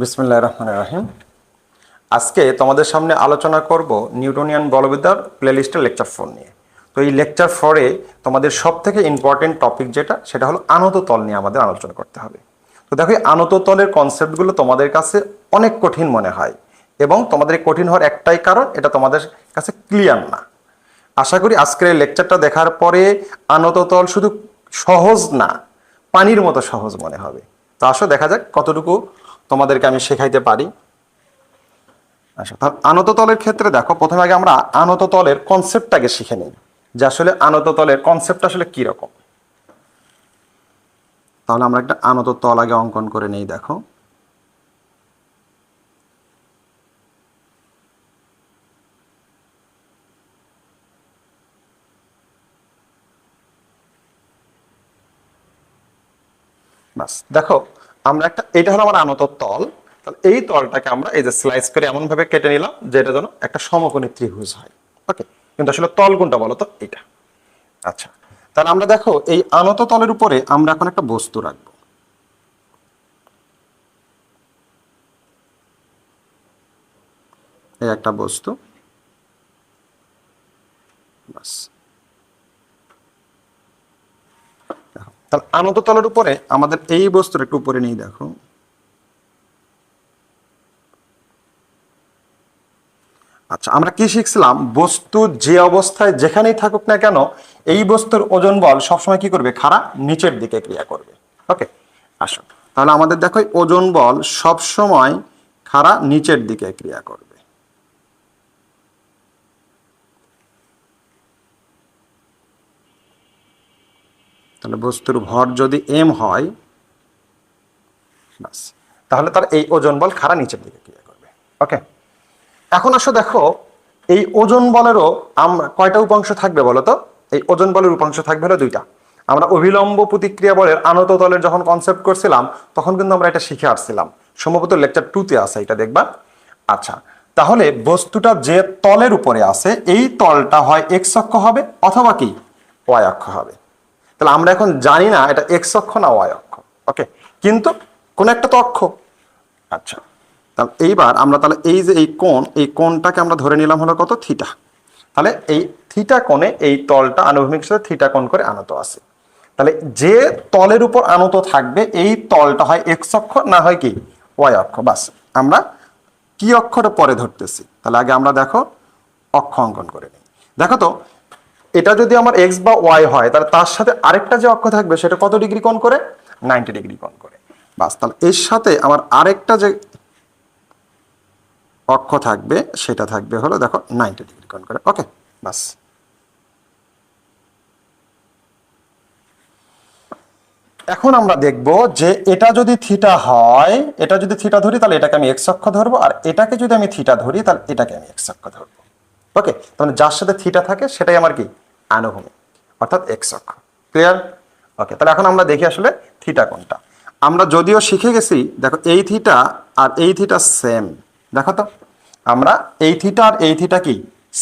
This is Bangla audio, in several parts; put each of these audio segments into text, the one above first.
বিসমুল্লাহ রহমান রাহিম। আজকে তোমাদের সামনে আলোচনা করব নিউটনিয়ান বলবিদ্যার প্লেলিস্টের লেকচার ফোর নিয়ে। তো এই লেকচার ফোরে তোমাদের সব থেকে ইম্পর্টেন্ট টপিক যেটা, সেটা হলো আনত তল নিয়ে আমাদের আলোচনা করতে হবে। তো দেখো, এই আনত তলের কনসেপ্টগুলো তোমাদের কাছে অনেক কঠিন মনে হয় এবং তোমাদের কঠিন হওয়ার একটাই কারণ, এটা তোমাদের কাছে ক্লিয়ার না। আশা করি আজকের এই লেকচারটা দেখার পরে আনত তল শুধু সহজ না, পানির মতো সহজ মনে হবে। তো আসো, দেখা যাক কতটুকু তোমাদেরকে আমি শেখাইতে পারি। আচ্ছা আনত তলের ক্ষেত্রে দেখো, প্রথমে আগে আমরা আনত তলের কনসেপ্টটাকে শিখে নিই। যে আসলে আনত তলের কনসেপ্ট আসলে কীরকম তাহলে আমরা একটা আনত তল আগে অঙ্কন করে নেই, দেখো। বাস দেখো, আমরা একটা এটা হলো আমার আনত তল। তাহলে এই তলটাকে আমরা এই যে স্লাইস করে এমন ভাবে কেটে নিলাম যে এটা যেন একটা সমকোণী ত্রিভুজ হয়। ওকে কিন্তু আসলে তল কোনটা বলো তো? এটা। আচ্ছা। তাহলে আমরা দেখো, এই আনত তলের উপরে আমরা এখন একটা বস্তু রাখব। এই একটা বস্তু। বাস। তাহলে আনত তলের উপরে আমাদের এই বস্তুর একটু উপরে নিয়ে দেখো। আচ্ছা আমরা কি শিখছিলাম? বস্তু যে অবস্থায় যেখানেই থাকুক না কেন, এই বস্তুর ওজন বল সবসময় কি করবে? খাড়া নিচের দিকে ক্রিয়া করবে। ওকে, আসো। তাহলে আমাদের দেখো ওজন বল সব সময় খাড়া নিচের দিকে ক্রিয়া করবে। তাহলে বস্তুর ভর যদি এম হয় বাস তাহলে তার এই ওজন বল খাড়া নিচের দিকে ক্রিয়া করবে। ওকে এখন আসো দেখো, এই ওজন বলেরও আমরা কয়টা উপাংশ থাকবে বলো তো? এই ওজন বলের উপাংশ থাকবে হলো দুইটা। আমরা অভিলম্ব প্রতিক্রিয়া বলের আনত তলের যখন কনসেপ্ট করছিলাম, তখন কিন্তু আমরা এটা শিখে আসছিলাম। সম্ভবত লেকচার টুতে আছে, এটা দেখবা। আচ্ছা তাহলে বস্তুটা যে তলের উপরে আছে, এই তলটা হয় এক্স অক্ষ হবে অথবা কি? ওয়াই অক্ষ হবে। তাহলে আমরা এখন জানি না এটা এক্স অক্ষ না ওয়াই অক্ষ ওকে কিন্তু কোন একটা তো অক্ষ। আচ্ছা তাহলে এইবার আমরা তাহলে এই যে এই কোণ, এই কোণটাকে আমরা ধরে নিলাম হলো কত? থিটা তাহলে এই থিটা কোণে এই তলটা আনুভূমিক সাথে থিটা কোণ করে আনত আছে। তাহলে যে তলের উপর আনত থাকবে, এই তলটা হয় এক্স অক্ষ না হয় কি? ওয়াই অক্ষ। বাস, আমরা কি অক্ষরে পরে ধরতেছি? তাহলে আগে আমরা দেখো অক্ষ অঙ্কন করে নিই। দেখো তো এটা যদি আমার এক্স বা ওয়াই হয়, তাহলে তার সাথে আরেকটা যে অক্ষ থাকবে, সেটা কত ডিগ্রি কোণ করে? নাইনটি ডিগ্রি কোণ করে। বাস, তাহলে এর সাথে আমার আরেকটা যে অক্ষ থাকবে, সেটা থাকবে হলো, দেখো, নাইনটি ডিগ্রি কোণ করে। ওকে, বাস। এখন আমরা দেখব যে এটা যদি থিটা হয়, এটা যদি থিটা ধরি, তাহলে এটাকে আমি এক্স অক্ষ ধরবো, আর এটাকে যদি আমি থিটা ধরি, তাহলে এটাকে আমি এক্স অক্ষ ধরবো। ওকে, তাহলে যার সাথে থিটা থাকে, সেটাই আমার কি? আনুভূমিক, অর্থাৎ এক্স অক্ষ। ক্লিয়ার ওকে তাহলে এখন আমরা দেখি আসলে থিটা কোনটা। আমরা যদিও শিখে গেছি, দেখো এই থিটা আর এই থিটা সেম দেখো তো, আমরা এই থিটা আর এই থিটা কি?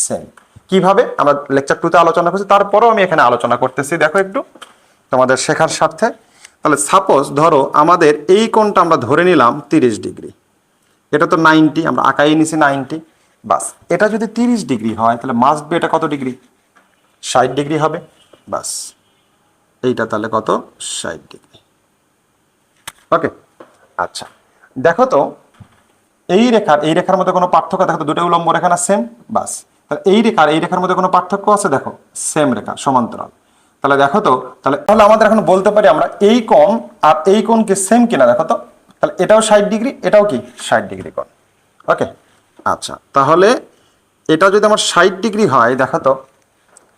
সেম কীভাবে? আমরা লেকচার টুতে আলোচনা করছি, তারপরেও আমি এখানে আলোচনা করতেছি, দেখো একটু তোমাদের শেখার স্বার্থে। তাহলে সাপোজ ধরো আমাদের এই কোণটা আমরা ধরে নিলাম তিরিশ ডিগ্রি। এটা তো নাইনটি আমরা আঁকাই নিছি নাইনটি বাস, এটা যদি তিরিশ ডিগ্রি হয়, তাহলে মাস্ট বি এটা কত ডিগ্রি? ষাট ডিগ্রি হবে, বাস। এইটা তাহলে কত? ষাট ডিগ্রি। ওকে আচ্ছা। দেখো তো, এই রেখার এই রেখার মধ্যে কোনো পার্থক্য, দেখো তো দুটো উলম্ব রেখা না সেম বাস। তাহলে এই রেখার এই রেখার মধ্যে কোনো পার্থক্য আছে? দেখো সেম রেখা, সমান্তরাল। তাহলে দেখো তো, তাহলে তাহলে আমাদের এখন বলতে পারি আমরা এই কোণ আর এই কোণ কি সেম কিনা, দেখো তো। তাহলে এটাও ষাট ডিগ্রি, এটাও কি? ষাট ডিগ্রি কোণ। ওকে আচ্ছা। তাহলে এটা যদি আমার ষাট ডিগ্রি হয়, দেখো তো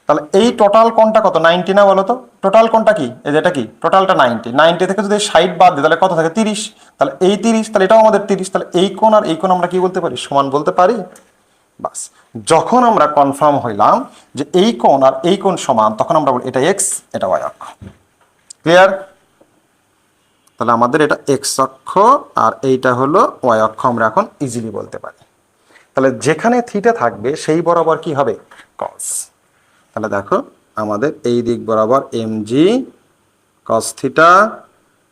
তাহলে এই টোটাল কোনটা কত? নাইনটি না বলো তো? টোটাল কোনটা কি? এই যেটা কি? টোটালটা নাইনটি নাইনটি থেকে যদি ষাট বাদ দিই, তাহলে কত থাকে? তিরিশ। তাহলে এই তিরিশ, তাহলে এটাও আমাদের তিরিশ। তাহলে এই কোণ আর এই কোণ আমরা কি বলতে পারি? সমান বলতে পারি? বাস। যখন আমরা কনফার্ম হইলাম যে এই কোণ আর এই কোণ সমান, তখন আমরা বলি এটা এক্স এটা ওয়াই অক্ষ। ক্লিয়ার তাহলে আমাদের এটা এক্স অক্ষ আর এইটা হলো ওয়াই অক্ষ আমরা এখন ইজিলি বলতে পারি। তাহলে যেখানে থিটা থাকবে, সেই বরাবর কি হবে? কস তাহলে দেখো, আমাদের এই দিক বরাবর এম জি কস থিটা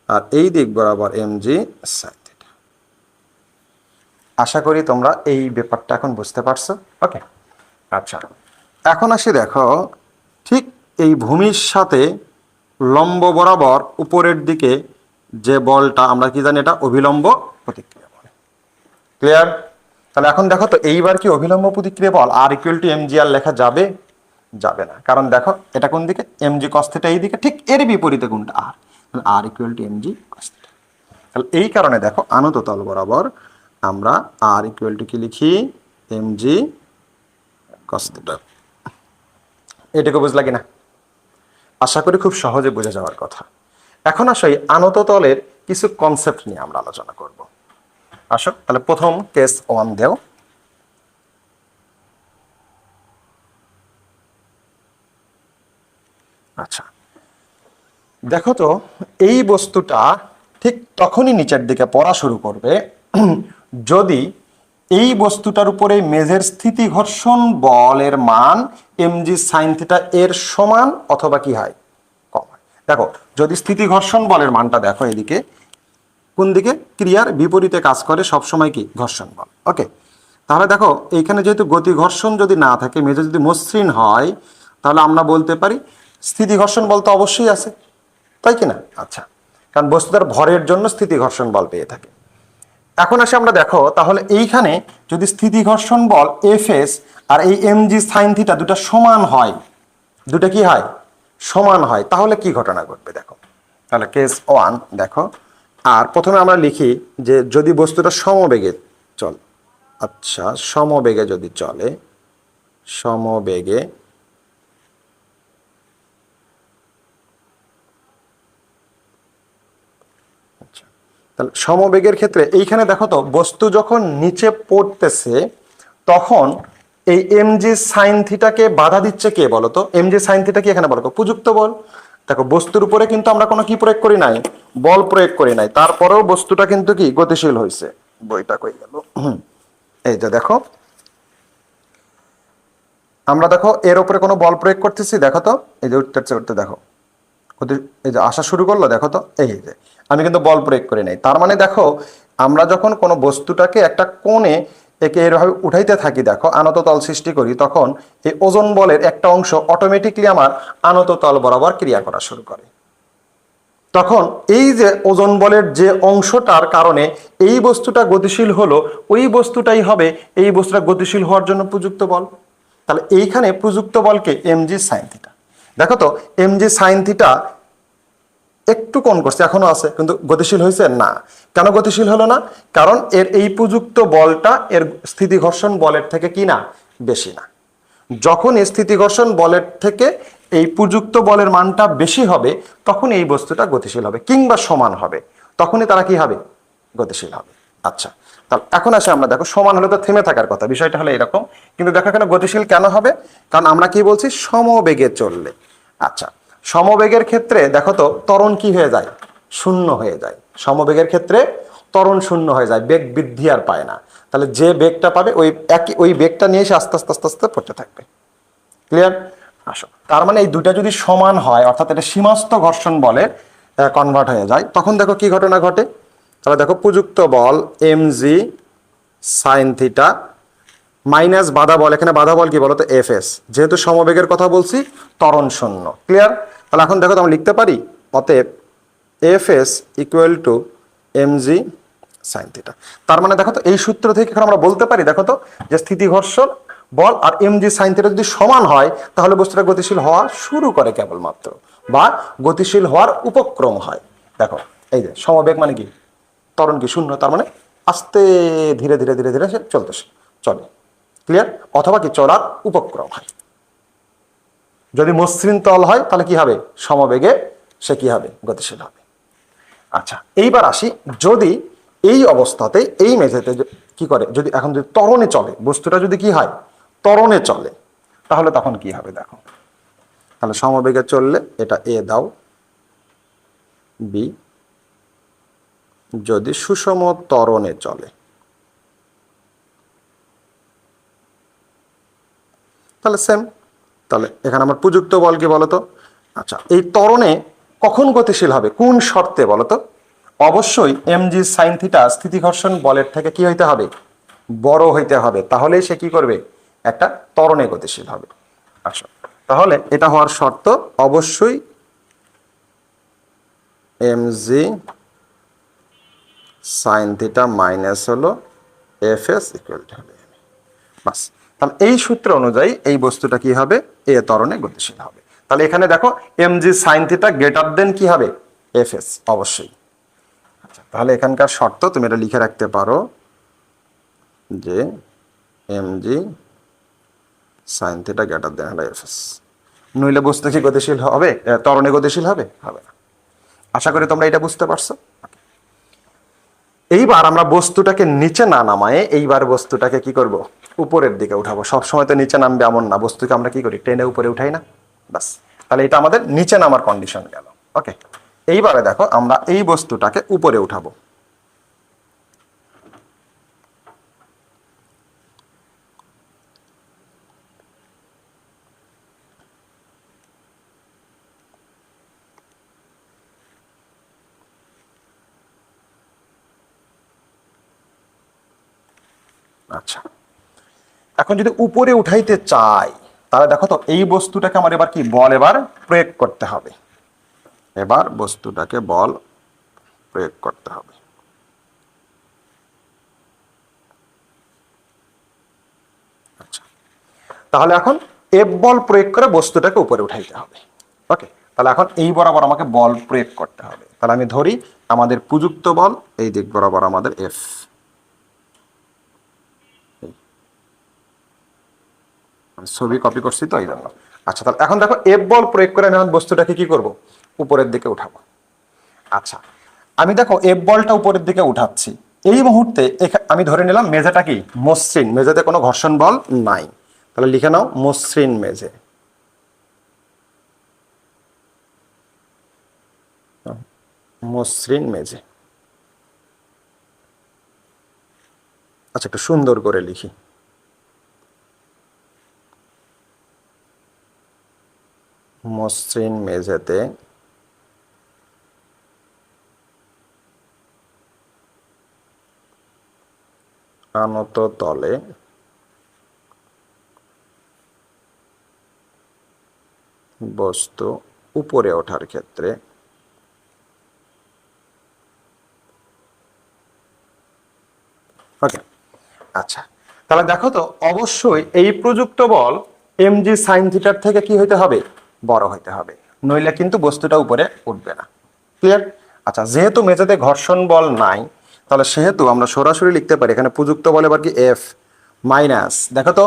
আর এই দিক বরাবর এম জি সাইন থিটা আশা করি তোমরা এই ব্যাপারটা এখন বুঝতে পারছ। ওকে আচ্ছা এখন আসি দেখো, ঠিক এই ভূমির সাথে লম্ব বরাবর উপরের দিকে যে বলটা, আমরা কি জানি এটা, অভিলম্ব প্রতিক্রিয়া বল। ক্লিয়ার তাহলে এখন দেখো তো, এইবার কি অভিলম্ব প্রতিক্রিয়া বল? আর ইকুয়াল টু এমজি আর লেখা যাবে যাবে না। কারণ দেখো, এটা কোন দিকে? এমজি কস্থিটা এই দিকে, ঠিক এর বিপরীতে কোনটা আর R equal to MG cos theta তাহলে এই কারণে দেখো, আনত তল বরাবর আমরা আর ইকুয়াল টু কি লিখি? এম এমজি কস্থিটা এটুকু বুঝলা কিনা? আশা করি খুব সহজে বুঝে যাওয়ার কথা। এখন আসো এই আনত তলের কিছু কনসেপ্ট নিয়ে আমরা আলোচনা করব। আসো, তাহলে প্রথম কেস ওয়ান দেও। আচ্ছা। দেখো তো, এই বস্তুটা ঠিক তখনই নিচের দিকে পড়া শুরু করবে। যদি এই বস্তুটার উপরে মেঝের স্থিতি ঘর্ষণ বলের মান এমজি সাইন থিটা এর সমান অথবা কি হয়? কম হয়। দেখো, যদি স্থিতি ঘর্ষণ বলের মানটা দেখো এদিকে, কোন দিকে? ক্রিয়ার বিপরীতে কাজ করে সবসময় কি? ঘর্ষণ বল। ওকে, তাহলে দেখো, এইখানে যেহেতু গতি ঘর্ষণ যদি না থাকে, মেঝে যদি মসৃণ হয়, তাহলে আমরা বলতে পারি স্থিতি ঘর্ষণ বল তো অবশ্যই আছে। তাই কি না? আচ্ছা। কারণ বস্তুটার ভরের জন্য স্থিতি ঘর্ষণ বল পেয়ে থাকে। এখন আসে আমরা দেখো, তাহলে এইখানে যদি স্থিতি ঘর্ষণ বল এফ এস আর এই এম জি সাইন থিটা দুটা সমান হয়, দুটা কি হয়? সমান হয়। তাহলে কি ঘটনা ঘটবে দেখো? তাহলে কেস ওয়ান দেখো। আর প্রথমে আমরা লিখি যে যদি বস্তুটা সমবেগে চল আচ্ছা সমবেগে যদি চলে, সমবেগে সমবেগের ক্ষেত্রে এইখানে দেখো তো, বস্তু যখন নিচে পড়তেছে, তখন এই এম জি সাইন থিটাকে বাধা দিচ্ছে কে বলতো এম জি সাইন থিটা কি এখানে বলতো তো? উপযুক্ত বল। দেখো, বস্তুর উপরে কিন্তু আমরা কোনো কি প্রয়োগ করি নাই, বল প্রয়োগ করি নাই। তারপরেও বস্তুটা কিন্তু কি? গতিশীল হয়েছে বইটা কই গেল? এই যে দেখো। আমরা দেখো, এর উপরে কোনো বল প্রয়োগ করতেছি? দেখো তো। এই যে উঠতে উঠতে দেখো। এই যে আসা শুরু করল, দেখো তো, এই যে, আমি কিন্তু বল প্রয়োগ করি নাই। তার মানে দেখো, আমরা যখন কোনো বস্তুটাকে একটা কোণে একে এরভাবে উঠাইতে থাকি, দেখো, আনত তল সৃষ্টি করি, তখন এই ওজন বলের একটা অংশ অটোমেটিকলি আমার আনত তল বরাবর ক্রিয়া করা শুরু করে। তখন এই যে ওজন বলের যে অংশটার কারণে এই বস্তুটা গতিশীল হলো, ওই বস্তুটাই হবে এই বস্তুটা গতিশীল হওয়ার জন্য প্রযুক্ত বল। তাহলে এইখানে প্রযুক্ত বলকে এমজি সাইন থিটা। দেখো তো এমজি সাইন থিটা একটু কোন করছে, এখনও আছে, কিন্তু গতিশীল হয়েছে? না। কেন গতিশীল হলো না? কারণ এর এই প্রযুক্ত বলটা এর স্থিতি ঘর্ষণ বলের থেকে কি না? বেশি না। যখন স্থিতি ঘর্ষণ বলের থেকে এই প্রযুক্ত বলের মানটা বেশি হবে, তখন এই বস্তুটা গতিশীল হবে, কিংবা সমান হবে। তখনই তারা কি হবে? গতিশীল হবে। আচ্ছা তাহলে এখন আসে আমরা, দেখো, সমান হলে তো থেমে থাকার কথা, বিষয়টা হলো এরকম। কিন্তু দেখো এখানে গতিশীল কেন হবে? কারণ আমরা কি বলছি? সমবেগে চললে। আচ্ছা সমবেগের ক্ষেত্রে, দেখো তো, ত্বরণ কি হয়ে যায়? শূন্য হয়ে যায়। সমবেগের ক্ষেত্রে ত্বরণ শূন্য হয়ে যায়, বেগ বৃদ্ধি আর পায় না। তাহলে যে বেগটা পাবে, ওই একই, ওই বেগটা নিয়ে এসে আস্তে আস্তে আস্তে আস্তে পড়তে থাকবে। ক্লিয়ার আসো। তার মানে এই দুইটা যদি সমান হয়, অর্থাৎ এটা সীমাস্ত ঘর্ষণ বলে কনভার্ট হয়ে যায়, তখন দেখো কি ঘটনা ঘটে? তাহলে দেখো, প্রযুক্ত বল M G sine theta minus বাধা বল, এখানে বাধা বল কি বলতো এফ এস যেহেতু সমবেগের কথা বলছি, ত্বরণ শূন্য। ক্লিয়ার তাহলে এখন দেখো তো আমরা লিখতে পারি? অতএব F S equal to M G sine theta তার মানে দেখো তো, এই সূত্র থেকে এখন আমরা বলতে পারি, দেখো তো, যে স্থিতি ঘর্ষণ বল আর এম জি সাইন থিটা যদি সমান হয়, তাহলে বস্তুটা গতিশীল হওয়া শুরু করে কেবলমাত্র, বা গতিশীল হওয়ার উপক্রম হয়। দেখো, এই যে সমবেগ মানে কি? ত্বরণ কি শূন্য? তার মানে আস্তে ধীরে ধীরে ধীরে ধীরে সে চলতেছে। চলে। ক্লিয়ার অথবা কি চলার উপক্রম হয়। যদি মসৃণ তল হয়, তাহলে কি হবে? সমবেগে সে কি হবে? গতিশীল হবে। আচ্ছা এইবার আসি, যদি এই অবস্থাতে, এই মেঝেতে কি করে? যদি এখন যদি তরণে চলে, বস্তুটা যদি কি হয়? ত্বরণে চলে, তাহলে তখন কি হবে দেখো? তাহলে সমবেগে চললে এটা এ দাও। বি যদি সুষম তরণে চলে। তাহলে সেম তাহলে এখানে আমার প্রযুক্ত বল কি বলতো। আচ্ছা এই ত্বরণে কখন গতিশীল হবে? কোন শর্তে বলতো? অবশ্যই এম জি সাইন থিটা স্থিতি ঘর্ষণ বলের থেকে কি হইতে হবে? বড় হইতে হবে। তাহলেই সে কি করবে? একটা ত্বরণে গতিশীল হবে। আচ্ছা তাহলে এটা হওয়ার শর্ত অবশ্যই M G sine theta minus হলো এফ এস ইকুয়াল টু হবে। বাস। তাহলে এই সূত্র অনুযায়ী এই বস্তুটা কি হবে? এ ত্বরণে গতিশীল হবে। তাহলে এখানে দেখো M G sine theta greater than কি হবে? এফ এস অবশ্যই। আচ্ছা তাহলে এখানকার শর্ত তুমি এটা লিখে রাখতে পারো যে M G sine theta greater than হলো এফ এস নইলে বস্তু কি গতিশীল হবে? এ, ত্বরণে গতিশীল হবে? হবে না। আশা করি তোমরা এটা বুঝতে পারছ। এইবার আমরা বস্তুটাকে নিচে না নামায়ে এইবার বস্তুটাকে কি করব? উপরের দিকে উঠাবো। সব সময় তো নিচে নামবে এমন না। বস্তুকে আমরা কি করি? টেনে উপরে উঠাই না? বাস তাহলে এটা আমাদের নিচে নামার কন্ডিশন গেল। ওকে এইবারে দেখো, আমরা এই বস্তুটাকে উপরে উঠাবো। আচ্ছা। এখন যদি উপরে উঠাইতে চাই, তাহলে দেখো তো, এই বস্তুটাকে আমার এবার কি বল এবার প্রয়োগ করতে হবে। এবার বস্তুটাকে বল প্রয়োগ করতে হবে। আচ্ছা তাহলে এখন এফ বল প্রয়োগ করে বস্তুটাকে উপরে উঠাইতে হবে। ওকে তাহলে এখন এই বরাবর আমাকে বল প্রয়োগ করতে হবে। তাহলে আমি ধরি, আমাদের প্রযুক্ত বল, এই দিক বরাবর আমাদের এফ ছবি কপি করছি তো, এই জন্য আচ্ছা তাহলে এখন দেখো এফ বল প্রয়োগ করে আমি এখন বস্তুটাকে কি করব? উপরের দিকে উঠাবো। আচ্ছা আমি দেখো এফ বলটা উপরের দিকে উঠাচ্ছি। এই মুহূর্তে আমি ধরে নিলাম মেঝেটা কি? মসৃণ। মেঝেতে কোনো ঘর্ষণ বল নাই। তাহলে লিখে নাও, মসৃণ মেঝে। মসৃণ মেঝে। আচ্ছা একটু সুন্দর করে লিখি। মসৃণ মেঝেতে আনত তলে বস্তু উপরে ওঠার ক্ষেত্রে ওকে আচ্ছা। তাহলে দেখো তো, অবশ্যই এই প্রযুক্ত বল এম জি সাইন থিটার থেকে কি হইতে হবে? বড় হইতে হবে। নইলে কিন্তু বস্তুটা উপরে উঠবে না। ক্লিয়ার আচ্ছা যেহেতু মেঝেতে ঘর্ষণ বল নাই, তাহলে সেহেতু আমরা সরাসরি লিখতে পারি, এখানে প্রযুক্ত বল এবার কি এফ মাইনাস দেখো তো,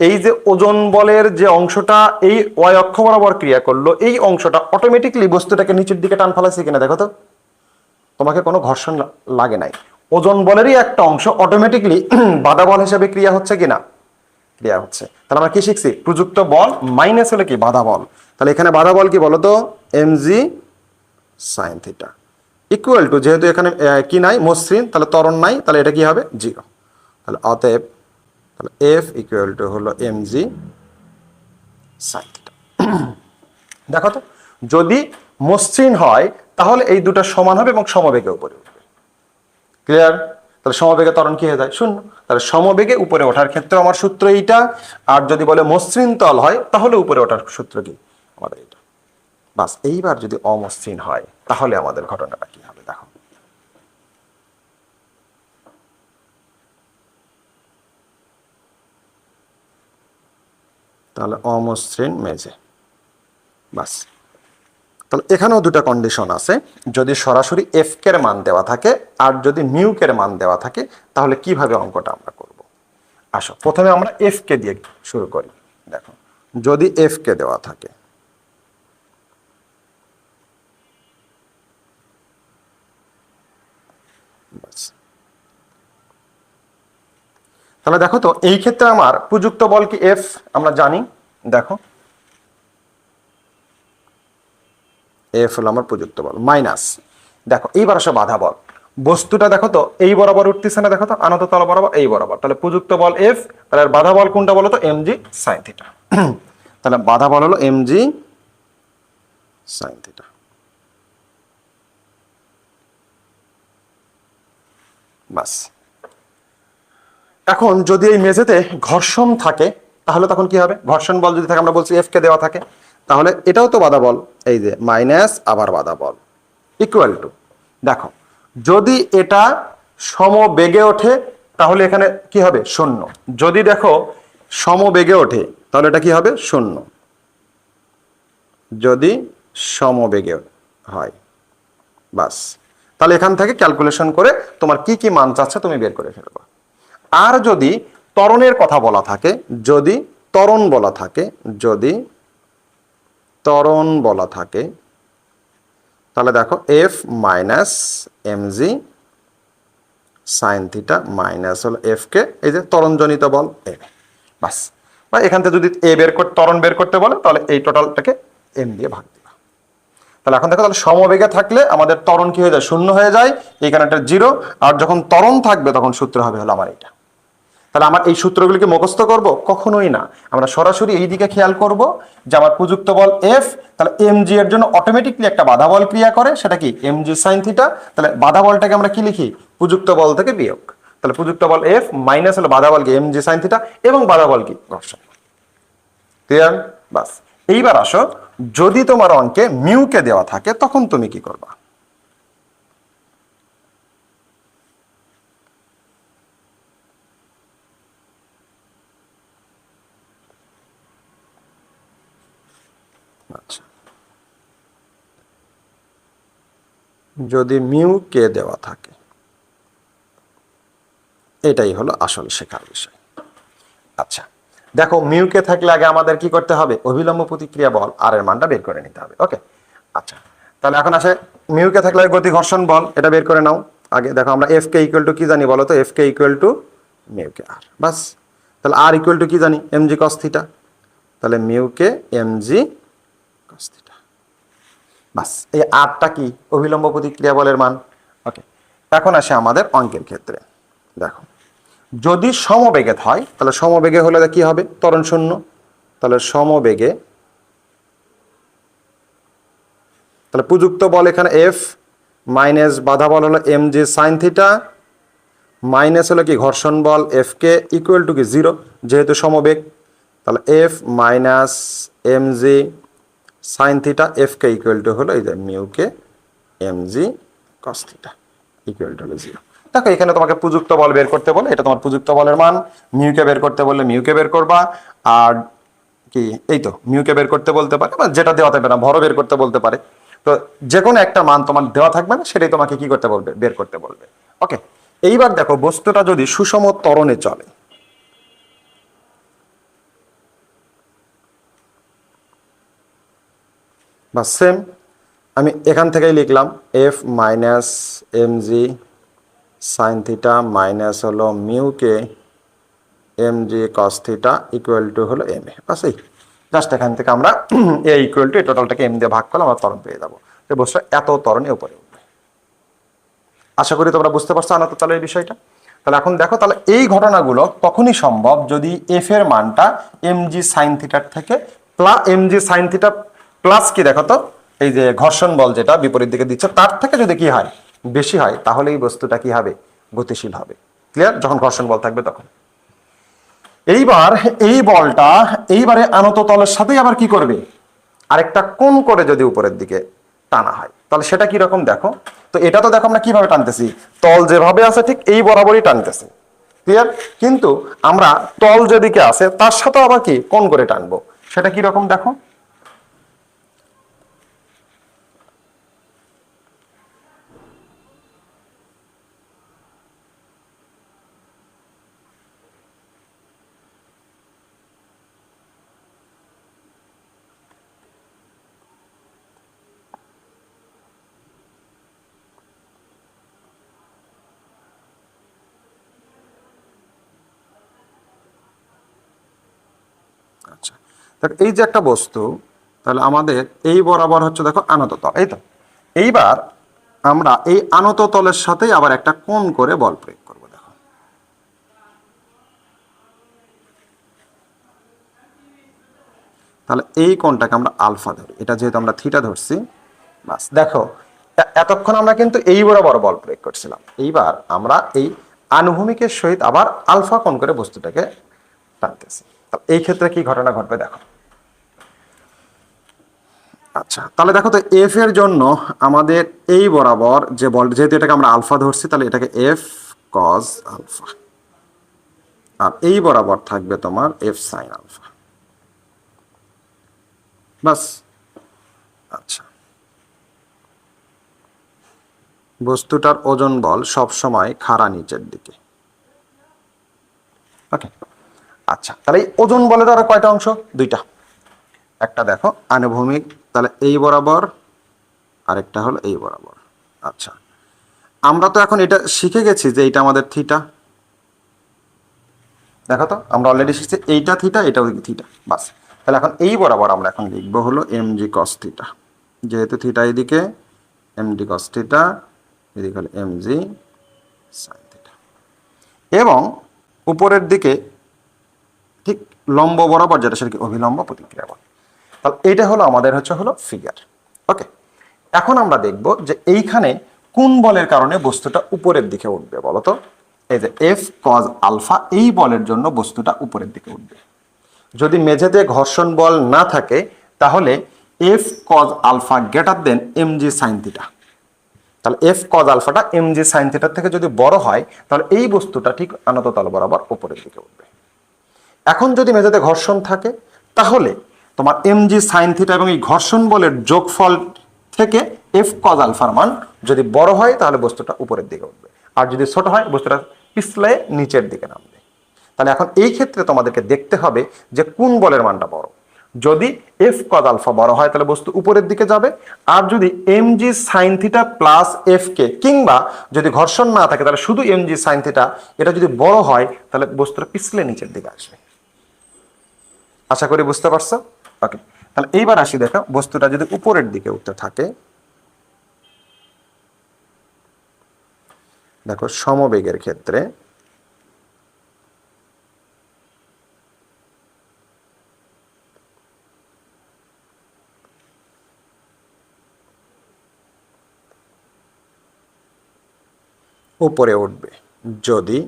এই যে ওজন বলের যে অংশটা, এই ওয়াই অক্ষ বরাবর ক্রিয়া করল, এই অংশটা অটোমেটিকলি বস্তুটাকে নিচের দিকে টান ফেলাইছে কিনা দেখো তো। তোমাকে কোনো ঘর্ষণ লাগে নাই। ওজন বলেরই একটা অংশ অটোমেটিকলি বাধা বল হিসেবে ক্রিয়া হচ্ছে কিনা? ক্রিয়া হচ্ছে। তাহলে আমরা কি শিখছি? প্রযুক্ত বল মাইনাস হলে কি? বাধা বল। তাহলে এখানে বাধা বল কি বলতো? M G sine theta equal to যেহেতু এখানে কি নাই, মসৃণ, তাহলে ত্বরণ নাই, তাহলে এটা কি হবে? জিরো তাহলে অতএব, তাহলে এফ ইকুয়াল টু হলো এম জি সাইন থিটা দেখো তো, যদি মসৃণ হয়, তাহলে এই দুটো সমান হবে এবং সমবেগে উপরে উঠবে। ক্লিয়ার তাহলে সমবেগে ত্বরণ কি হয়ে যায়? শূন্য। তাহলে সমবেগে উপরে ওঠার ক্ষেত্রে আমার সূত্র এইটা, আর যদি বলে মসৃণ তল হয়, তাহলে উপরে ওঠার সূত্র কি? আমাদের এটা। বাস এইবার যদি অমসৃণ হয়, তাহলে আমাদের ঘটনাটা কি হবে? দেখো। তাহলে অমসৃণ মেঝে। বাস। তাহলে এখানেও দুটা কন্ডিশন আছে। যদি সরাসরি এফ কের মান দেওয়া থাকে, আর যদি মিউ কের মান দেওয়া থাকে, তাহলে কীভাবে অঙ্কটা আমরা করব? আসো, প্রথমে আমরা এফ কে দিয়ে শুরু করি। দেখো, যদি এফ কে দেওয়া থাকে তাহলে দেখো তো, এই ক্ষেত্রে আমার প্রযুক্ত বল কি এফ আমরা জানি, দেখো। এফ হলো আমার প্রযুক্ত বল মাইনাস দেখো, এইবার আসো বাধা বল। বস্তুটা দেখো তো, এই বরাবর উঠতেছে না, দেখো তো আনত তল বরাবর, এই বরাবর। তাহলে প্রযুক্ত বল এফ তাহলে বাধা বল কোনটা বলো তো এম জি সাইন থিটা তাহলে বাধা বল হলো এম জি সাইন থিটা বাস। এখন যদি এই মেঝেতে ঘর্ষণ থাকে, তাহলে তখন কি হবে? ঘর্ষণ বল যদি থাকে, আমরা বলছি এফ কে দেওয়া থাকে। তাহলে এটাও তো বাধা বল। এই যে মাইনাস আবার বাধা বল। ইকুয়াল টু দেখো, যদি এটা সম বেগে ওঠে, তাহলে এখানে কি হবে? শূন্য। যদি দেখো সম বেগে ওঠে, তাহলে এটা কি হবে? শূন্য। যদি সমবেগে হয়। বাস। তাহলে এখান থেকে ক্যালকুলেশন করে তোমার কি কি মান চাচ্ছে তুমি বের করে ফেলবা। আর যদি ত্বরণের কথা বলা থাকে, যদি ত্বরণ বলা থাকে, যদি ত্বরণ বলা থাকে, তাহলে দেখো F minus M G sine theta minus হলো এফ কে, এই যে তরণজনিত বল এ বাস বা এখান থেকে যদি এ বের করতে ত্বরণ বের করতে বলে, তাহলে এই টোটালটাকে এম দিয়ে ভাগ তাহলে এখন দেখো, তাহলে সমবেগে থাকলে আমাদের তরণ কি হয়ে যায়? শূন্য হয়ে যায়। এখানে একটা জিরো আর যখন তরণ থাকবে, তখন সূত্র হবে হলো আমার এটা। তাহলে আমার এই সূত্রগুলিকে মুখস্থ করব? কখনোই না। আমরা সরাসরি এই দিকে খেয়াল করব যে আমার প্রযুক্ত বল এফ তাহলে এম জি এর জন্য অটোমেটিকলি একটা বাধা বল ক্রিয়া করে। সেটা কি? এম জি সাইন থিটা তাহলে বাধা বলটাকে আমরা কি লিখি? প্রযুক্ত বল থেকে বিয়োগ। তাহলে প্রযুক্ত বল এফ মাইনাস হলো বাধা বল কি এম জি সাইন থিটা এবং বাধা বল কি ঘর্ষণ। ক্লিয়ার বাস। এইবার আসো। যদি তোমার অঙ্কে মিউকে দেওয়া থাকে, তখন তুমি কি করবা? আচ্ছা। যদি মিউ কে দেওয়া থাকে, এটাই হলো আসল শেখার বিষয়। আচ্ছা। দেখো, মিউকে থাকলে আগে আমাদের কি করতে হবে? অভিলম্ব প্রতিক্রিয়া বল আর এর মানটা বের করে নিতে হবে, ওকে? আচ্ছা তাহলে এখন আসে, মিউকে থাকলে গতি ঘর্ষণ বল, এটা বের করে নাও। আগে দেখো, আমরা এফ কে ইকুয়াল টু কি জানি বলো তো? F K equal to mu K R বাস। তাহলে আর ইকুয়াল টু কি জানি? এম জি কস থিটা তাহলে মিউকে এম জি কস থিটা বাস, এই আটটা কি? অভিলম্ব প্রতিক্রিয়া বলের মান, ওকে? এখন আসে আমাদের অঙ্কের ক্ষেত্রে। দেখো যদি সমবেগে হয়, তাহলে সমবেগে হলে কি হবে? ত্বরণ শূন্য। তাহলে সমবেগে, তাহলে প্রযুক্ত বল এখানে এফ মাইনাস বাধা বল হলো M G sine theta minus হলো কি ঘর্ষণ বল এফ কে ইকুয়াল টু কি? জিরো যেহেতু সমবেগ, তাহলে F minus M G sine theta F K equal to হলো এই যে mu K M G cos theta equal to হলো জিরো দেখো, এখানে তোমাকে প্রযুক্ত বল বের করতে বলে, এটা তোমার প্রযুক্ত বলের মান, মিউকে বের করতে বললে মিউকে বের করবা, আর কি, এই তো, মিউকে বের করতে বলতে পারে, বা যেটা দেওয়া থাকবে না, ভরও বের করতে বলতে পারে। তো যে কোনো একটা মান তোমার দেওয়া থাকবে না, সেটাই তোমাকে কি করতে বলবে? বের করতে বলবে। ওকে, এইবার দেখো, বস্তুটা যদি সুষম ত্বরণে চলে বা সেম, আমি এখান থেকেই লিখলাম F minus M G sine theta minus হলো mu K M G cos theta equal to হলো এম এ বাস এই। জাস্ট এখান থেকে আমরা এ ইকুয়াল টু টোটালটাকে এম দিয়ে ভাগ করলে আমরা তরণ পেয়ে যাব। তো বস্তু এত ত্বরণে উপরে উঠবে। আশা করি তোমরা বুঝতে পারছ আনাত তাহলে এই বিষয়টা। তাহলে এখন দেখো, তাহলে এই ঘটনাগুলো তখনই সম্ভব যদি এফ এর মানটা এম জি সাইন থিটার থেকে plus M G sine theta plus কি দেখো তো? এই যে ঘর্ষণ বল যেটা বিপরীত দিকে দিচ্ছে, তার থেকে যদি কি হয়? বেশি হয় তাহলে এই বস্তুটা কি হবে? গতিশীল হবে। ক্লিয়ার যখন ঘর্ষণ বল থাকবে তখন। এইবার এই বলটা এইবারে আনত তলের সাথেই আবার কি করবে? আরেকটা কোন করে যদি উপরের দিকে টানা হয়। তাহলে সেটা কি রকম দেখো? তো এটা তো দেখো আমরা কীভাবে টানতেছি? তল যেভাবে আছে ঠিক এই বরাবরই টানতেছি। ক্লিয়ার কিন্তু আমরা তল যেদিকে আছে, তার সাথে আবার কি? কোন করে টানবো। সেটা কি রকম দেখো আচ্ছা দেখো এই যে একটা বস্তু, তাহলে আমাদের এই বরাবর হচ্ছে দেখো আনত তল, এই তো? এইবার আমরা এই আনত তলের সাথেই আবার একটা কোণ করে বল প্রয়োগ করব, দেখো। তাহলে এই কোণটাকে আমরা আলফা ধরি, এটা যেহেতু আমরা থিটা ধরছি, বাস, দেখো এতক্ষণ আমরা কিন্তু এই বরাবর বল প্রয়োগ করছিলাম, এইবার আমরা এই আনুভূমিকের সহিত আবার আলফা কোণ করে বস্তুটাকে টানতেছি। এই ক্ষেত্রে কি ঘটনা ঘটবে, দেখো। আচ্ছা তাহলে দেখো তো এফ এর জন্য আমাদের এই বরাবর যে বল, যেহেতু এটাকে আমরা আলফা ধরছি, তাহলে এটাকে এফ কজ আলফা। আর এই বরাবর থাকবে তোমার এফ সাইন আলফা। বাস আচ্ছা। বস্তুটার ওজন বল সব সময় খাড়া নিচের দিকে। ওকে আচ্ছা তাহলে ওজন বলে আরও কয়টা অংশ? দুইটা। একটা দেখো, আনুভূমিক তাহলে এই বরাবর, আরেকটা হলো এই বরাবর। আচ্ছা। আমরা তো এখন এটা শিখে গেছি যে এইটা আমাদের থিটা। দেখো তো, আমরা অলরেডি শিখছি এইটা থিটা এটা থিটা, বাস। তাহলে এখন এই বরাবর আমরা এখন লিখব হলো এম জি কস থিটা। যেহেতু থিটা এদিকে এম ডি কস থিটা, এদিকে হলো এম জি সাইন থিটা। এবং উপরের দিকে ঠিক লম্ব বরাবর, যেটা সেটাকে অভিলম্ব প্রতিক্রিয়া বলে। তাহলে এটা হলো আমাদের হচ্ছে হলো ফিগার ওকে এখন আমরা দেখব যে এইখানে কোন বলের কারণে বস্তুটা উপরের দিকে উঠবে বলতো? এই যে এফ কজ আলফা এই বলের জন্য বস্তুটা উপরের দিকে উঠবে। যদি মেঝেতে ঘর্ষণ বল না থাকে, তাহলে F cos alpha greater than M G sine theta তাহলে এফ কজ আলফাটা এম জি সাইন থিটার থেকে যদি বড় হয়, তাহলে এই বস্তুটা ঠিক আনত তল বরাবর উপরের দিকে উঠবে। এখন যদি মেঝেতে ঘর্ষণ থাকে, তাহলে তোমার এম জি সাইন থিটা এবং এই ঘর্ষণ বলের যোগফল থেকে এফ কজ আলফার মান যদি বড় হয়, তাহলে বস্তুটা উপরের দিকে উঠবে। আর যদি ছোট হয়, বস্তুটা পিছলে নিচের দিকে নামবে। তাহলে এখন এই ক্ষেত্রে তোমাদেরকে দেখতে হবে যে কোন বলের মানটা বড়। যদি এফ কজ আলফা বড় হয়, তাহলে বস্তু উপরের দিকে যাবে। আর যদি M G sine theta plus F K কিংবা যদি ঘর্ষণ না থাকে, তাহলে শুধু এম জি সাইন থিটা এটা যদি বড় হয়, তাহলে বস্তুটা পিছলে নিচের দিকে আসবে। আশা করি বুঝতে পারছ? ওকে তাহলে এইবার আসি দেখো, বস্তুটা যদি উপরের দিকে উঠতে থাকে, দেখো সমবেগের ক্ষেত্রে, উপরে উঠবে। যদি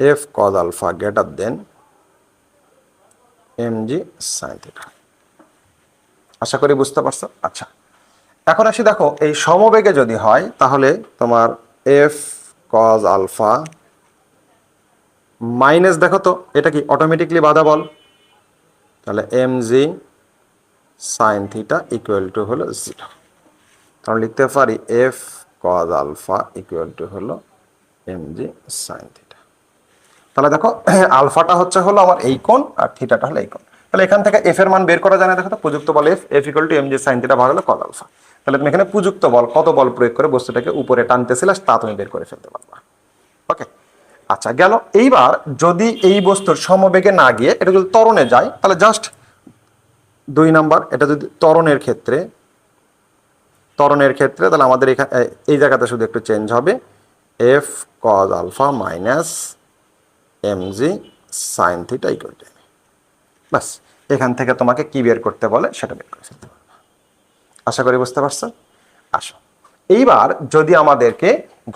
F cos alpha greater than M G sine theta আশা করি বুঝতে পারছ? আচ্ছা। এখন আসি দেখো, এই সমবেগে যদি হয়, তাহলে তোমার এফ কজ আলফা মাইনাস দেখো তো, এটা কি অটোমেটিকলি বাধা বল? তাহলে M G sine theta equal to হলো জিরো তাহলে লিখতে পারি F cos alpha equal to হলো এম জি সাইন থিটা তাহলে দেখো, আলফাটা হচ্ছে হলো আমার এই কোণ আর থিটাটা হলো এই কোণ। তাহলে এখান থেকে এফ এর মান বের করা যায় না, দেখো তো, প্রযুক্ত বল F F equal to M G sine theta ভাগ হলো কজ আলফা তাহলে তুমি এখানে প্রযুক্ত বল, কত বল প্রয়োগ করে বস্তুটাকে উপরে টানতেছিলে তা তুমি বের করে ফেলতে পারবা। ওকে? আচ্ছা গেল। এইবার যদি এই বস্তুর সমবেগে না গিয়ে এটা যদি ত্বরণে যায়, তাহলে জাস্ট দুই নাম্বার, এটা যদি ত্বরণের ক্ষেত্রে ত্বরণের ক্ষেত্রে, তাহলে আমাদের এখানে এই জায়গাতে শুধু একটু চেঞ্জ হবে। F cos alpha minus M G sine theta equal to বাস এখান থেকে তোমাকে কি বের করতে বলে সেটা বের করে ফেলতে পারবে আশা করি বুঝতে পারছ? আসো। এইবার যদি আমাদেরকে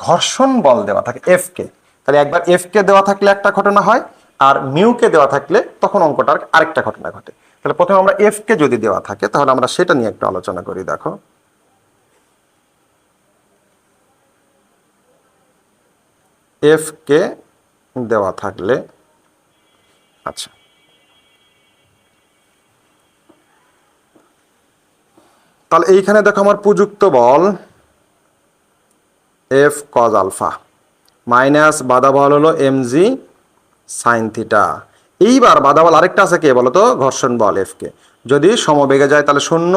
ঘর্ষণ বল দেওয়া থাকে এফ কে, তাহলে একবার এফ কে দেওয়া থাকলে একটা ঘটনা হয়, আর মিউ কে দেওয়া থাকলে তখন অঙ্কটার আরেকটা ঘটনা ঘটে। তাহলে প্রথমে আমরা এফ কে যদি দেওয়া থাকে, তাহলে আমরা সেটা নিয়ে একটু আলোচনা করি, দেখো। এফ কে দেওয়া থাকলে আচ্ছা। তাহলে এইখানে দেখো আমার প্রযুক্ত বল এফ কজ আলফা মাইনাস বাধা বল হলো এম জি সাইন থিটা এইবার বাধা বল আরেকটা আছে কে বলতো? ঘর্ষণ বল এফ কে। যদি সমবেগে যায় তাহলে শূন্য,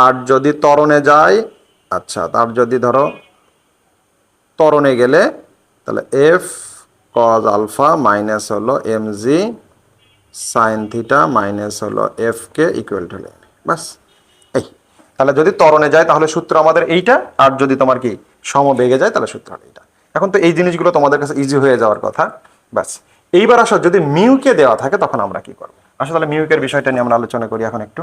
আর যদি ত্বরণে যায় আচ্ছা তার যদি ধরো ত্বরণে গেলে তাহলে এফ কজ আলফা মাইনাস হলো M G sine theta minus হলো এফ কে ইকুয়াল টু বাস এই। তাহলে যদি ত্বরণে যায় তাহলে সূত্র আমাদের এইটা, আর যদি তোমার কি সমবেগে যায় তাহলে সূত্র এইটা। এখন তো এই জিনিসগুলো তোমাদের কাছে ইজি হয়ে যাওয়ার কথা বাস এইবার আসো, যদি মিউকে দেওয়া থাকে তখন আমরা কি করব? আসো তাহলে মিউকের বিষয়টা নিয়ে আমরা আলোচনা করি এখন একটু।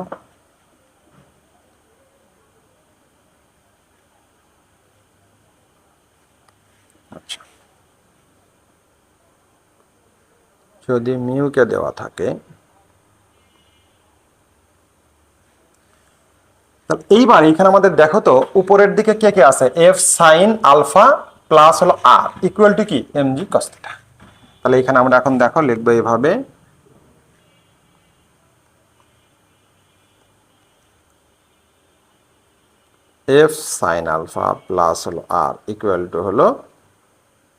আচ্ছা। যদি মিউকে দেওয়া থাকে এইবার এখানে আমাদের দেখো তো, উপরের দিকে কে কে আছে? এফ সাইন আলফা প্লাস হলো আর ইকুয়াল টু কি? এম জি কস্তিটা তাহলে এখানে আমরা এখন দেখো, লিখব এইভাবে। এফ সাইন আলফা প্লাস হলো আর ইকুয়াল টু হলো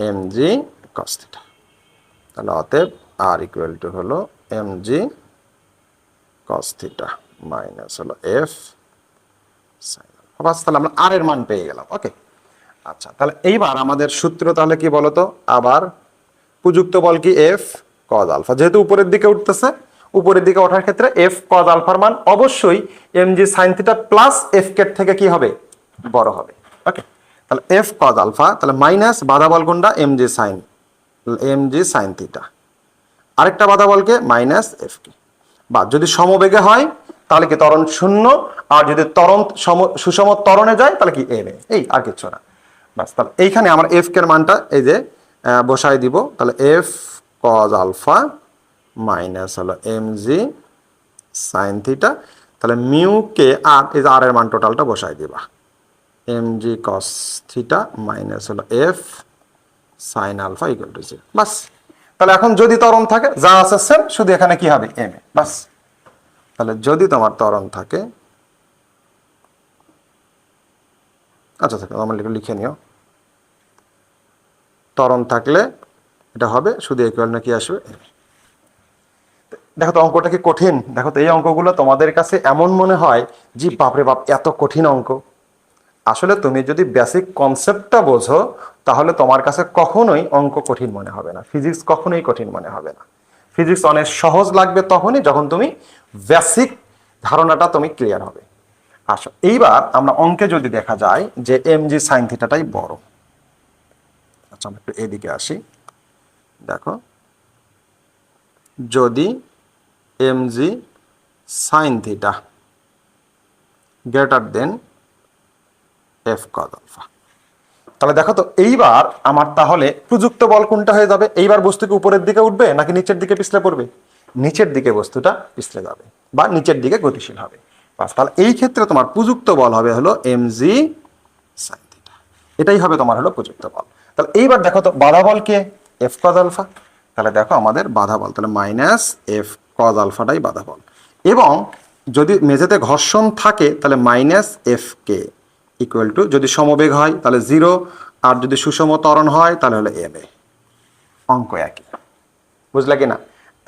এম জি কস্তিটা তাহলে অতএব আর ইকুয়াল টু হলো M G cos theta minus হলো এফ সাইন বাস তাহলে আমরা আর এর মান পেয়ে গেলাম ওকে আচ্ছা তাহলে এইবার আমাদের সূত্র তাহলে কি বলতো? আবার উপযুক্ত বল কি এফ কজ আলফা যেহেতু উপরের দিকে উঠতেছে, উপরের দিকে ওঠার ক্ষেত্রে এফ কজ আলফার মান অবশ্যই M G sine theta plus F Kate থেকে কি হবে? বড় হবে ওকে তাহলে এফ কজ আলফা তাহলে মাইনাস বাধা বল কোনটা M G sine M G sine theta আরেকটা বাধা বলকে মাইনাস এফ কে? বা যদি সমবেগে হয়, তাহলে কি ত্বরণ শূন্য? আর যদি ত্বরণ সুষম ত্বরণে যায়, তাহলে কি এম এই আর কিচ্ছু না। বাস তাহলে এইখানে আমার এফ কের মানটা এই যে বসাই দিব। তাহলে এফ কজ আলফা মাইনাস হলো এম জি সাইন থিটা তাহলে মিউ কে আর এই যে আর এর মান টোটালটা বসাই দিবা। M G cos theta minus হলো F sine alpha equal to zero বাস তাহলে এখন যদি ত্বরণ থাকে, যা আছে সেম শুধু এখানে কি হবে? এম এ বাস। তাহলে যদি তোমার ত্বরণ থাকে আচ্ছা থাকে আমার লিখে- নিও। ত্বরণ থাকলে এটা হবে, শুধু ইকুয়াল না কি আসবে? দেখো তো অঙ্কটা কি কঠিন? দেখো তো এই অঙ্কগুলো তোমাদের কাছে এমন মনে হয়, যে বাপরে বাপ, এত কঠিন অঙ্ক। আসলে তুমি যদি বেসিক কনসেপ্টটা বোঝো, তাহলে তোমার কাছে কখনোই অঙ্ক কঠিন মনে হবে না। ফিজিক্স কখনোই কঠিন মনে হবে না। ফিজিক্স অনেক সহজ লাগবে তখনই যখন তুমি বেসিক ধারণাটা তুমি ক্লিয়ার হবে। আচ্ছা এইবার আমরা অঙ্কে যদি দেখা যায় যে এম জি সাইন থিটাটাই বড়। আচ্ছা আমরা একটু এদিকে আসি। দেখো, যদি M G sine theta greater than F cos alpha তাহলে দেখো তো, এইবার আমার তাহলে প্রযুক্ত বল কোনটা হয়ে যাবে? এইবার বস্তুকে উপরের দিকে উঠবে নাকি নিচের দিকে পিছলে পড়বে? নিচের দিকে বস্তুটা পিছলে যাবে বা নিচের দিকে গতিশীল হবে। বাস, তাহলে এই ক্ষেত্রে তোমার প্রযুক্ত বল হবে হলো এম জি এটাই হবে তোমার হলো প্রযুক্ত বল। তাহলে এইবার দেখো তো, বাধা বল কে? এফ কজ আলফা তাহলে দেখো আমাদের বাধা বল, তাহলে মাইনাস এফ কজ আলফাটাই বাধা বল। এবং যদি মেঝেতে ঘর্ষণ থাকে, তাহলে minus F K? Equal to যদি সমবেগ হয়, তাহলে জিরো আর যদি সুষম ত্বরণ হয়, তাহলে হলো এম এ অঙ্ক একই। বুঝলে কি না?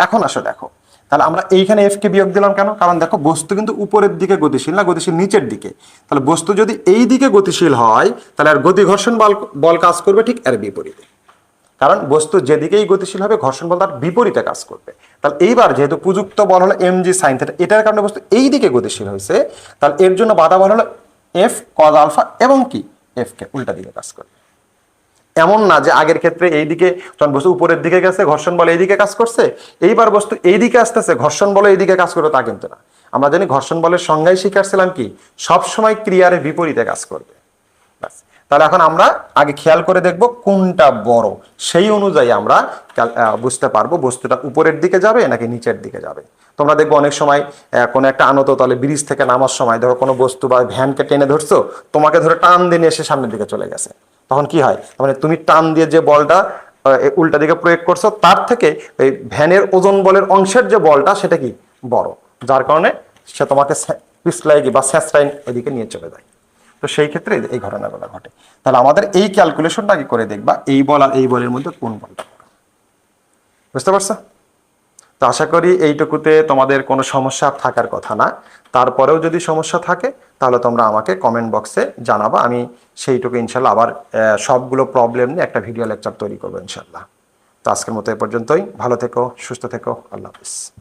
এখন আসো দেখো। তাহলে আমরা এইখানে এফ কে বিয়োগ দিলাম কেন? কারণ দেখো, বস্তু কিন্তু উপরের দিকে গতিশীল না, গতিশীল নিচের দিকে। তাহলে বস্তু যদি এই দিকে গতিশীল হয়, তাহলে আর গতি ঘর্ষণ বল বল কাজ করবে ঠিক এর বিপরীতে। কারণ বস্তু যেদিকেই গতিশীল হবে, ঘর্ষণ বল তার বিপরীতে কাজ করবে। তাহলে এইবার যেহেতু প্রযুক্ত বল হলো এম জি সাইন থিটা এটার কারণে বস্তু এই দিকে গতিশীল হয়েছে, তাহলে এর জন্য বাধা বল হলো এফ কজ আলফা এবং কি? এফ কে উল্টা দিকে কাজ করবে এমন না যে আগের ক্ষেত্রে এইদিকে যখন বস্তু উপরের দিকে গেছে, ঘর্ষণ বল এইদিকে কাজ করছে, এইবার বস্তু এইদিকে আসতেছে, ঘর্ষণ বল এইদিকে কাজ করে, তা কিন্তু না। আমরা জানি ঘর্ষণ বলের সংজ্ঞায় শিখাচ্ছিলাম কি? সবসময় ক্রিয়ার বিপরীতে কাজ করবে। তাহলে এখন আমরা আগে খেয়াল করে দেখব কোনটা বড়। সেই অনুযায়ী আমরা বুঝতে পারব বস্তুটা উপরের দিকে যাবে নাকি নিচের দিকে যাবে। তোমরা দেখব অনেক সময় কোনো একটা আনত তলে ব্রিজ থেকে নামার সময়, ধরো কোনো বস্তু বা ভ্যানকে টেনে ধরছো, তোমাকে ধরে টান দিয়ে এসে সামনের দিকে চলে গেছে। তখন কি হয়? মানে তুমি টান দিয়ে যে বলটা উল্টা দিকে প্রয়োগ করছ, তার থেকে এই ভ্যানের ওজন বলের অংশের যে বলটা, সেটা কি? বড়। যার কারণে সে তোমাকে পিছলাই বা স্যাঁচরাইন ওইদিকে নিয়ে চলে যায়। তো সেই ক্ষেত্রে এই- ঘটনাগুলো ঘটে। তাহলে আমাদের এই ক্যালকুলেশনটা কি করে দেখবা, এই বল আর এই বলের মধ্যে কোন বলটা। বুঝতে পারছ? তো আশা করি এইটুকুতে তোমাদের কোনো সমস্যা থাকার কথা না। তারপরেও যদি সমস্যা থাকে, তাহলে তোমরা আমাকে কমেন্ট বক্সে জানাবা। আমি সেইটুকু ইনশাল্লাহ আবার সবগুলো প্রবলেম নিয়ে একটা ভিডিও লেকচার তৈরি করব ইনশাল্লাহ। তো আজকের মতো এ পর্যন্তই। ভালো থেকো, সুস্থ থেকো। আল্লাহ হাফিজ।